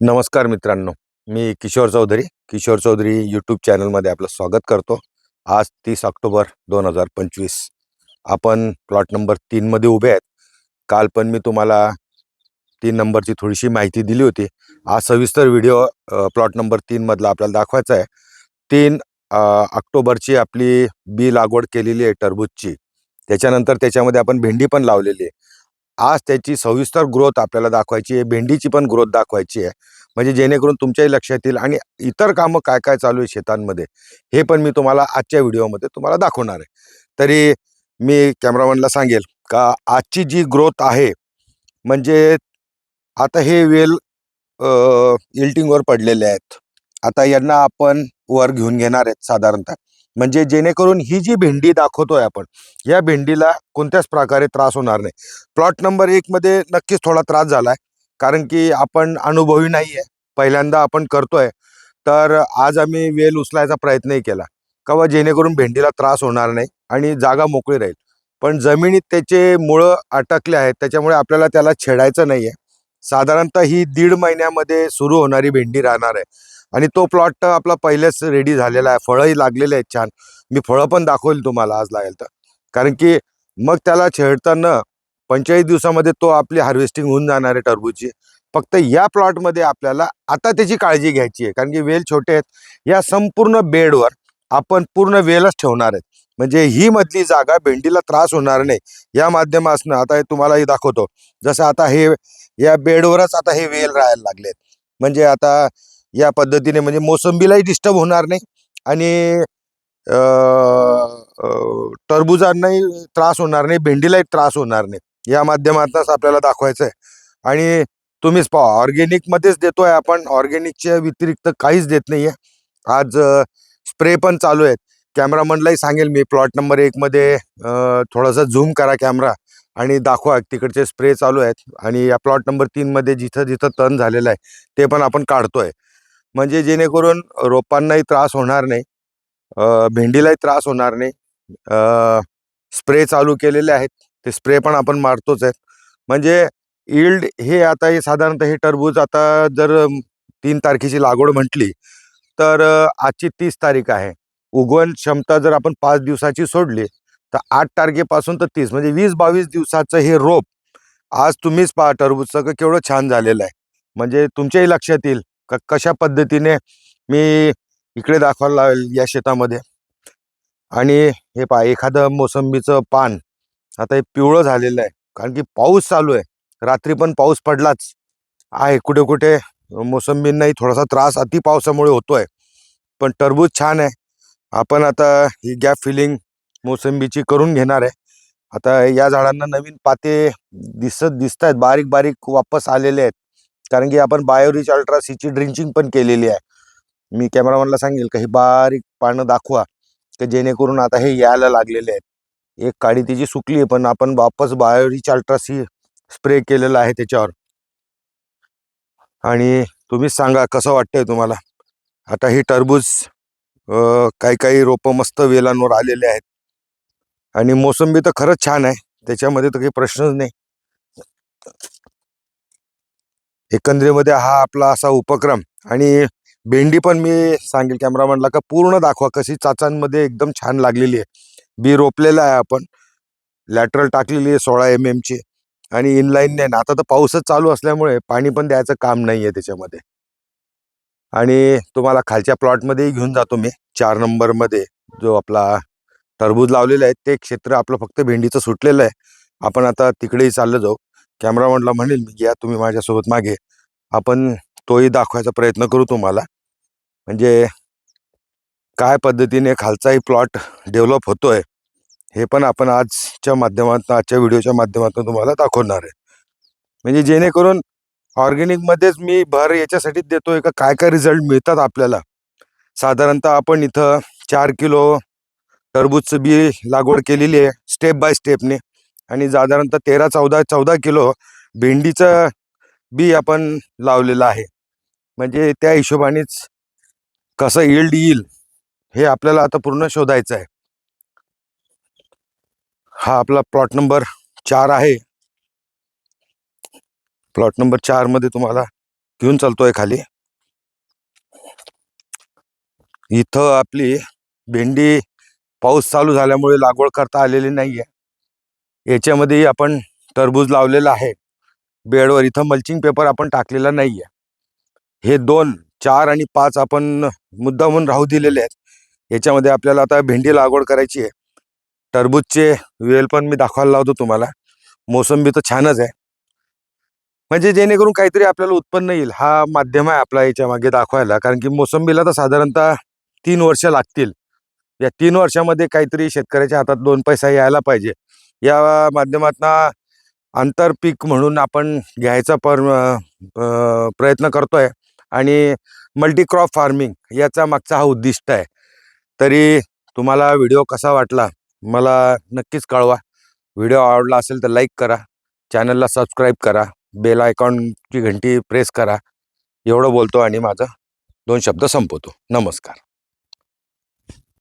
नमस्कार मित्रांनो मी किशोर चौधरी. किशोर चौधरी यूट्यूब चॅनलमध्ये आपलं स्वागत करतो. आज तीस ऑक्टोबर दोन हजार पंचवीस. आपण प्लॉट नंबर तीनमध्ये उभे आहेत. काल पण मी तुम्हाला तीन नंबरची थोडीशी माहिती दिली होती. आज सविस्तर व्हिडिओ प्लॉट नंबर तीनमधला आपल्याला दाखवायचा आहे. तीन ऑक्टोबरची आपली बी लागवड केलेली आहे टरबूजची. त्याच्यानंतर त्याच्यामध्ये आपण भेंडी पण लावलेली आहे. आज त्याची सविस्तर ग्रोथ आपल्याला दाखवायची आहे भेंडीची पण ग्रोथ दाखवायची आहे. म्हणजे जेणेकरून तुमच्याही लक्षात येईल आणि इतर कामं काय काय चालू आहे शेतांमध्ये हे पण मी तुम्हाला आजच्या व्हिडिओमध्ये तुम्हाला दाखवणार आहे. तरी मी कॅमेरामॅनला सांगेल का आजची जी ग्रोथ आहे म्हणजे आता हे वेल इल्टिंगवर पडलेले आहेत. आता यांना आपण वर घेऊन घेणार आहेत साधारणतः. म्हणजे जेणेकरून ही जी भेंडी दाखवतोय आपण या भेंडीला कोणत्याच प्रकारे त्रास होणार नाही. प्लॉट नंबर एकमध्ये नक्कीच थोडा त्रास झाला आहे कारण की आपण अनुभवी नाही आहे पहिल्यांदा आपण करतोय तर आज आम्ही वेल उचलायचा प्रयत्नही केला. का जेणेकरून भेंडीला त्रास होणार नाही आणि जागा मोकळी राहील. पण जमिनीत त्याचे मुळं अटकले आहेत त्याच्यामुळे आपल्याला त्याला छेडायचं नाही आहे साधारणतः ही दीड महिन्यामध्ये सुरू होणारी भेंडी राहणार आहे. आणि तो प्लॉट आपला पहिलेच रेडी झालेला आहे. फळंही लागलेले आहेत छान. मी फळं पण दाखवेल तुम्हाला आज लागेल तर. कारण की मग त्याला छेडताना पंचेचाळीस दिवसामध्ये तो आपली हार्वेस्टिंग होऊन जाणार आहे टरबूजची. फक्त या प्लॉटमध्ये आपल्याला आता त्याची काळजी घ्यायची आहे. कारण की वेल छोटे आहेत. या संपूर्ण बेडवर आपण पूर्ण वेलच ठेवणार आहेत. म्हणजे ही मधली जागा भेंडीला त्रास होणार नाही. या माध्यमासनं आता हे तुम्हालाही दाखवतो. जसं आता हे या बेडवरच आता हे वेल राहायला लागलेत. म्हणजे आता या पद्धतीने म्हणजे मोसंबीलाही डिस्टर्ब होणार नाही आणि टरबुजांनाही त्रास होणार नाही भेंडीलाही त्रास होणार नाही. या माध्यमातूनच आपल्याला दाखवायचं आहे आणि तुम्हीच पहा ऑर्गेनिकमध्येच देतोय आपण ऑर्गेनिकच्या व्यतिरिक्त काहीच देत नाहीये. आज स्प्रे पण चालू आहेत. कॅमेरामनलाही सांगेल मी प्लॉट नंबर एकमध्ये थोडंसं थोडासा झूम करा कॅमेरा आणि दाखवा तिकडचे स्प्रे चालू आहेत. आणि या प्लॉट नंबर तीनमध्ये जिथं जिथं तण झालेलं आहे ते पण आपण काढतोय. म्हणजे जेणेकरून रोपांनाही त्रास होणार नाही भेंडीलाही त्रास होणार नाही स्प्रे चालू केलेले आहेत ते स्प्रे पण आपण मारतोच आहेत. म्हणजे इल्ड हे आता हे साधारणतः हे टरबूज आता जर तीन तारखेची लागवड म्हटली तर आजची तीस तारीख आहे. उगवण क्षमता जर आपण पाच दिवसाची सोडली तर आठ तारखेपासून तर तीस म्हणजे वीस बावीस दिवसाचं हे रोप आज तुम्हीच पहा टरबूजचं केवढं छान झालेलं आहे. म्हणजे तुमच्याही लक्षात येईल क कशा पद्धतीने मी इकडे दाखवायला लावेल या शेतामध्ये? आणि हे पहा एखादं मोसंबीचं पान आता हे पिवळं झालेलं आहे कारण की पाऊस चालू आहे. रात्री पण पाऊस पडलाच. आहे कुठे कुठे मोसंबींनाही थोडासा त्रास अति पावसामुळे होतोय पण टरबूज छान आहे. आपण आता ही गॅप फिलिंग मोसंबीची करून घेणार आहे. आता या झाडांना नवीन पाते दिसत दिसत आहेत बारीक बारीक वापस आलेले आहेत. कारण की आपण बायोरिच अल्ट्रा सीची ड्रिंचिंग पण केलेली आहे. मी कॅमेरामॅनला सांगेल का ही बारीक पानं दाखवा की जेणेकरून आता हे यायला लागलेले आहेत. एक काडी तिची सुकली आहे पण आपण वापस बायोरिच अल्ट्रा सी स्प्रे केलेला आहे त्याच्यावर. आणि तुम्हीच सांगा कसं वाटतंय तुम्हाला? आता ही टरबूज काही काही रोपं मस्त वेलांवर आलेले आहेत. आणि मोसंबी तर खरंच छान आहे त्याच्यामध्ये तर काही प्रश्नच नाही. एकंदरीमध्ये हा आपला असा उपक्रम आणि भेंडी पण मी सांगेल कॅमेरामॅनला का पूर्ण दाखवा कशी चाचांमध्ये एकदम छान लागलेली आहे. बी रोपलेलं आहे आपण. लॅटरल टाकलेली आहे सोळा एम एमची आणि इनलाईन नाही आता तर पाऊसच चालू असल्यामुळे पाणी पण द्यायचं काम नाही आहे त्याच्यामध्ये. आणि तुम्हाला खालच्या प्लॉटमध्येही घेऊन जातो मी. चार नंबरमध्ये जो आपला टरबूज लावलेला आहे ते क्षेत्र आपलं फक्त भेंडीचं सुटलेलं आहे. आपण आता तिकडेही चाललं जाऊ. कॅमेरामॅनला म्हणेल मी घ्या तुम्ही माझ्यासोबत मागे आपण तोही दाखवायचा प्रयत्न करू तुम्हाला. म्हणजे काय पद्धतीने खालचाही प्लॉट डेव्हलप होतोय हे पण आपण आजच्या माध्यमातून आजच्या व्हिडिओच्या माध्यमातून तुम्हाला दाखवणार आहे. म्हणजे जेणेकरून ऑर्गेनिकमध्येच मी भर याच्यासाठीच देतोय का काय काय रिझल्ट मिळतात आपल्याला? साधारणतः आपण इथं चार किलो टरबूजचं बी लागवड केलेली आहे स्टेप बाय स्टेपने आणि साधारणतः तेरा चौदा चौदा किलो भेंडीचं बी आपण लावलेलं आहे. म्हणजे त्या हिशोबानेच कसं इल्ड येईल हे आपल्याला आता पूर्ण शोधायचं आहे. हा आपला प्लॉट नंबर चार आहे. प्लॉट नंबर चारमध्ये तुम्हाला घेऊन चालतोय खाली. इथं आपली भेंडी पाऊस चालू झाल्यामुळे लागवड करता आलेली नाहीये. याच्यामध्ये आपण टरबूज लावलेलं आहे. बेडवर इथं मल्चिंग पेपर आपण टाकलेला नाहीये. हे दोन चार आणि पाच आपण मुद्दामून राहू दिलेले आहेत. याच्यामध्ये आपल्याला आता भेंडी लागवड करायची आहे. टरबूजचे वेल पण मी दाखवायला लावतो तुम्हाला. मोसंबी तर छानच आहे. म्हणजे जेणेकरून काहीतरी आपल्याला उत्पन्न येईल. हा माध्यम आहे आपला याच्या मागे दाखवायला. कारण की मोसंबीला तर साधारणतः तीन वर्ष लागतील. या तीन वर्षामध्ये काहीतरी शेतकऱ्याच्या हातात दोन पैसा यायला पाहिजे. या माध्यमातून आंतरपीक म्हणून आपण घ्यायचा पर प्रयत्न करतो आहे आणि मल्टीक्रॉप फार्मिंग याचा मागचा हा उद्दिष्ट आहे. तरी तुम्हाला व्हिडिओ कसा वाटला? मला नक्कीच कळवा. व्हिडिओ आवडला असेल तर लाईक करा. चॅनलला सबस्क्राईब करा. बेल आयकॉनची घंटी प्रेस करा. एवढं बोलतो आणि माझं दोन शब्द संपवतो. नमस्कार.